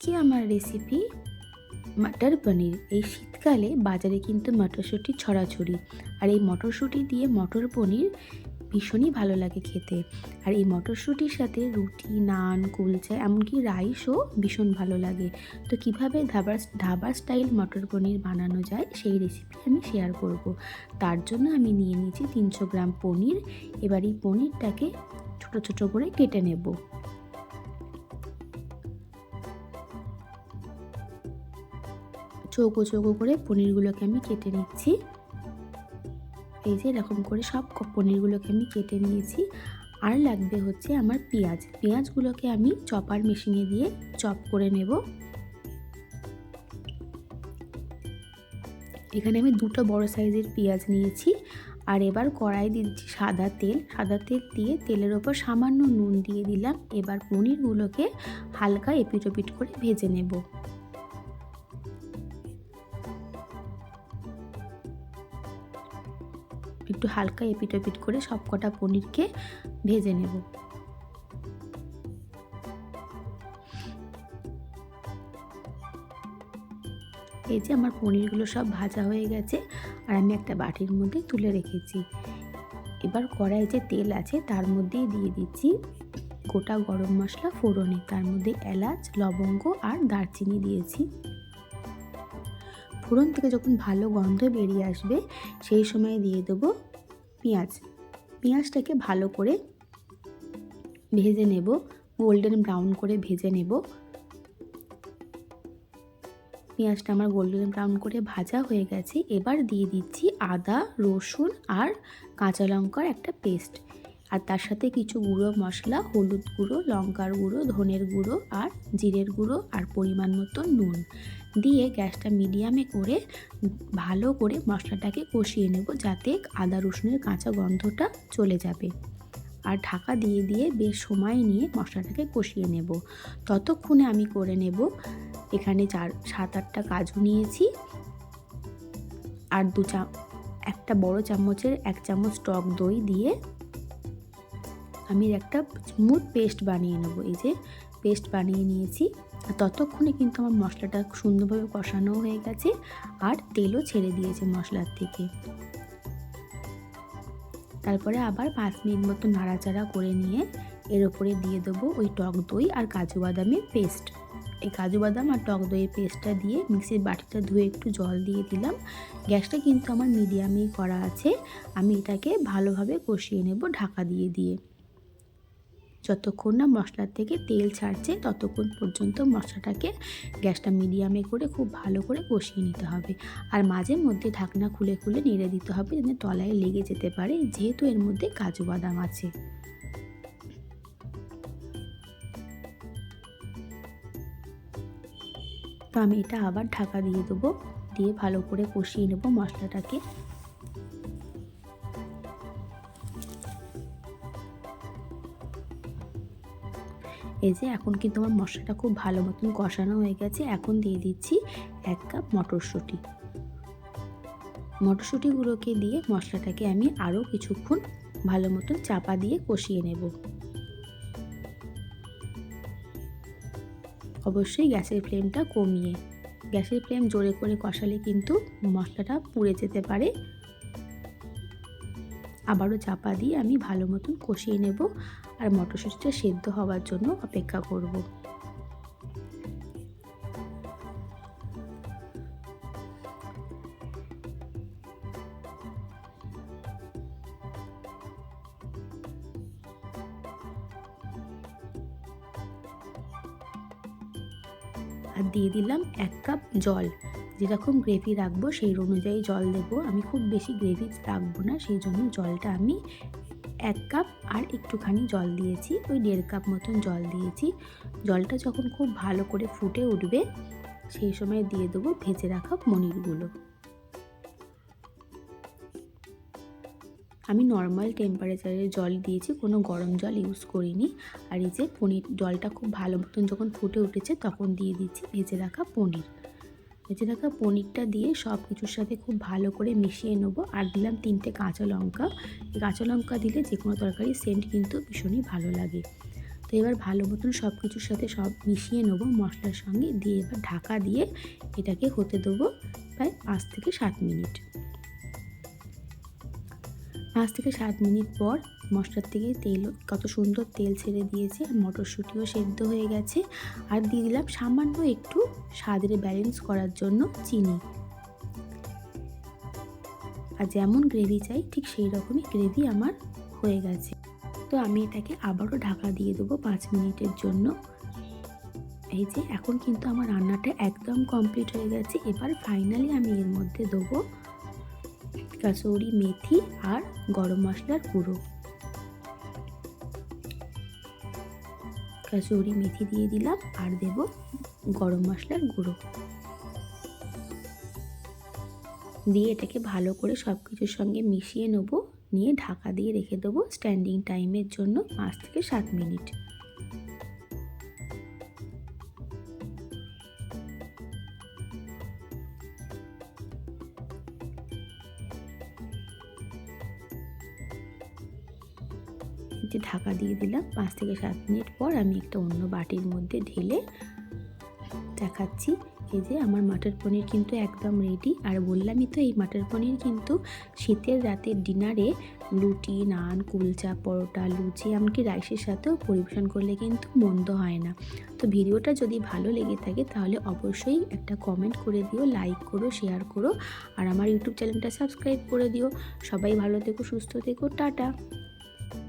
কি আমার রেসিপি মাটার পনির। এই শীতকালে বাজারে কিন্তু মটরশুঁটি ছড়াছড়ি। আর এই মটরশুঁটি দিয়ে মটর পনির ভীষণই ভালো লাগে খেতে। আর এই মটরশুঁটির সাথে রুটি, নান, কুলচা, এমনকি রাইসও ভীষণ ভালো লাগে। তো কীভাবে ধাবার ধাবার স্টাইল মটর পনির বানানো যায়, সেই রেসিপি আমি শেয়ার করব। তার জন্য আমি নিয়ে নিয়েছি তিনশো গ্রাম পনির। এবার এই পনিরটাকে ছোটো ছোটো করে কেটে নেব। চৌকো চৌকো করে পনিরগুলোকে আমি কেটে নিচ্ছি। এই যে এরকম করে সব পনিরগুলোকে আমি কেটে নিয়েছি। আর লাগবে হচ্ছে আমার পেঁয়াজ। পেঁয়াজগুলোকে আমি চপার মেশিনে দিয়ে চপ করে নেব। এখানে আমি দুটো বড় সাইজের পেঁয়াজ নিয়েছি। আর এবার কড়াই দিচ্ছি সাদা তেল। সাদা তেল দিয়ে তেলের ওপর সামান্য নুন দিয়ে দিলাম। এবার পনিরগুলোকে হালকা এপিট ওপিট করে ভেজে নেব। একটু হালকা এপিট ওপিট করে সব কটা পনিরকে ভেজে নেব। এই যে আমার পনিরগুলো সব ভাজা হয়ে গেছে আর আমি একটা বাটির মধ্যে তুলে রেখেছি। এবার কড়াই যে তেল আছে তার মধ্যেই দিয়ে দিচ্ছি গোটা গরম মশলা ফোড়নে। তার মধ্যে এলাচ, লবঙ্গ আর দারচিনি দিয়েছি। ফোড়ন থেকে যখন ভালো গন্ধ বেরিয়ে আসবে, সেই সময় দিয়ে দেবো পেঁয়াজ। পেঁয়াজটাকে ভালো করে ভেজে নেব গোল্ডেন ব্রাউন করে ভেজে নেব। পেঁয়াজটা আমার গোল্ডেন ব্রাউন করে ভাজা হয়ে গেছে। এবার দিয়ে দিচ্ছি আদা, রসুন আর কাঁচা লঙ্কার একটা পেস্ট আর তার সাথে কিছু গুঁড়ো মশলা, হলুদ গুঁড়ো, লঙ্কার গুঁড়ো, ধনের গুঁড়ো আর জিরের গুঁড়ো আর পরিমাণ মতো নুন দিয়ে গ্যাসটা মিডিয়ামে করে ভালো করে মশলাটাকে কষিয়ে নেব যাতে আদা রসুনের কাঁচা গন্ধটা চলে যাবে। আর ঢাকা দিয়ে দিয়ে বেশ সময় নিয়ে মশলাটাকে কষিয়ে নেব। ততক্ষণে আমি করে নেব এখানে চার, সাত, আটটা কাজু নিয়েছি। আর দু চা, একটা বড় চামচের এক চামচ টক দই দিয়ে আমি একটা স্মুথ পেস্ট বানিয়ে নেব। এই যে পেস্ট বানিয়ে নিয়েছি। আর ততক্ষণে কিন্তু আমার মশলাটা সুন্দরভাবে কষানো হয়ে গেছে আর তেলও ছেড়ে দিয়েছে মশলার থেকে। তারপরে আবার পাঁচ মিনিট মতো নাড়াচাড়া করে নিয়ে এর ওপরে দিয়ে দেবো ওই টক দই আর কাজু বাদামের পেস্ট এই কাজু বাদাম আর টক দইয়ের পেস্টটা দিয়ে মিক্সির বাটিটা ধুয়ে একটু জল দিয়ে দিলাম। গ্যাসটা কিন্তু আমার মিডিয়ামেই করা আছে। আমি এটাকে ভালোভাবে কষিয়ে নেব ঢাকা দিয়ে দিয়ে। যতক্ষণ না মশলার থেকে তেল ছাড়ছে, ততক্ষণ পর্যন্ত মশলাটাকে গ্যাসটা মিডিয়ামে করে খুব ভালো করে কষিয়ে নিতে হবে। আর মাঝে মধ্যে ঢাকনা খুলে খুলে নেড়ে দিতে হবে যাতে তলায় লেগে যেতে পারে, যেহেতু এর মধ্যে কাজু বাদাম আছে। তো আমি এটা আবার ঢাকা দিয়ে দেবো, দিয়ে ভালো করে কষিয়ে নেব মশলাটাকে। এই যে এখন কিন্তু আমার মশলাটা খুব ভালো মতন কষানো হয়ে গেছে, এখন দিয়ে দিচ্ছি এক কাপ মটরশুঁটি। মটরশুঁটিগুলোকে দিয়ে মশলাটাকে আমি আরও কিছুক্ষণ ভালো মতন চাপা দিয়ে কষিয়ে নেব। অবশ্যই গ্যাসের ফ্লেমটা কমিয়ে, গ্যাসের ফ্লেম জোরে করে কষালে কিন্তু মশলাটা পুড়ে যেতে পারে। আবারও চাপা দিয়ে আমি ভালো মতন কষিয়ে নেব আর মটরশুঁটিটা সেদ্ধ হওয়ার জন্য অপেক্ষা করব। আর দিয়ে দিলাম এক কাপ জল। যেরকম গ্রেভি রাখব, সেই অনুযায়ী জল দেবো। আমি খুব বেশি গ্রেভি রাখব না, সেই জন্য জলটা আমি এক কাপ আর একটুখানি জল দিয়েছি, ওই দেড় কাপ মতন জল দিয়েছি। জলটা যখন খুব ভালো করে ফুটে উঠবে, সেই সময় দিয়ে দেবো ভেজে রাখা পনিরগুলো। আমি নর্মাল টেম্পারেচারে জল দিয়েছি, কোনো গরম জল ইউজ করিনি। আর এই যে পনির, জলটা খুব ভালো মতন যখন ফুটে উঠেছে, তখন দিয়ে দিচ্ছি ভেজে রাখা পনির। ভেজে রাখা পনিরটা দিয়ে সব কিছুর সাথে খুব ভালো করে মিশিয়ে নেব। আর দিলাম তিনটে কাঁচা লঙ্কা। কাঁচা লঙ্কা দিলে যে কোনো তরকারি সেন্ট কিন্তু ভীষণই ভালো লাগে। তো এবার ভালো মতন সব কিছুর সাথে সব মিশিয়ে নেব মশলার সঙ্গে। দিয়ে এবার ঢাকা দিয়ে এটাকে হতে দেবো প্রায় পাঁচ থেকে সাত মিনিট। পাঁচ থেকে সাত মিনিট পর মশলার থেকে তেল, কত সুন্দর তেল ছেড়ে দিয়েছে আর মটরশুঁটিও সেদ্ধ হয়ে গেছে। আর দিয়ে দিলাম সামান্য একটু স্বাদের ব্যালেন্স করার জন্য চিনি। আর যেমন গ্রেভি চাই, ঠিক সেই রকমই গ্রেভি আমার হয়ে গেছে। তো আমি এটাকে আবারও ঢাকা দিয়ে দেবো পাঁচ মিনিটের জন্য। এই যে, এখন কিন্তু আমার রান্নাটা একদম কমপ্লিট হয়ে গেছে। এবার ফাইনালি আমি এর মধ্যে দেবো কাসৌরি মেথি আর গরম মশলার গুঁড়ো। কাসৌরি মেথি দিয়ে দিলাম আর দেব গরম মশলার গুঁড়ো। দিয়ে এটাকে ভালো করে সব কিছুর সঙ্গে মিশিয়ে নেব, নিয়ে ঢাকা দিয়ে রেখে দেবো স্ট্যান্ডিং টাইমের জন্য পাঁচ থেকে সাত মিনিট। যে ঢাকা দিয়ে দিলাম। পাঁচ থেকে সাত মিনিট পর আমি একটা অন্য বাটির মধ্যে ঢেলে দেখাচ্ছি। এই যে আমার মাটার পনির কিন্তু একদম রেডি আর বললামই তো, এই মাটার পনির কিন্তু শীতের রাতের ডিনারে লুটি নান, কুলচা, পরোটা, লুচি, এমনকি রাইসের সাথেও পরিবেশন করলে কিন্তু মন্দ হয় না। তো ভিডিওটা যদি ভালো লেগে থাকে তাহলে অবশ্যই একটা কমেন্ট করে দিও লাইক করো শেয়ার করো। আর আমার ইউটিউব চ্যানেলটা সাবস্ক্রাইব করে দিও। সবাই ভালো থেকো, সুস্থ থেকো, টাটা।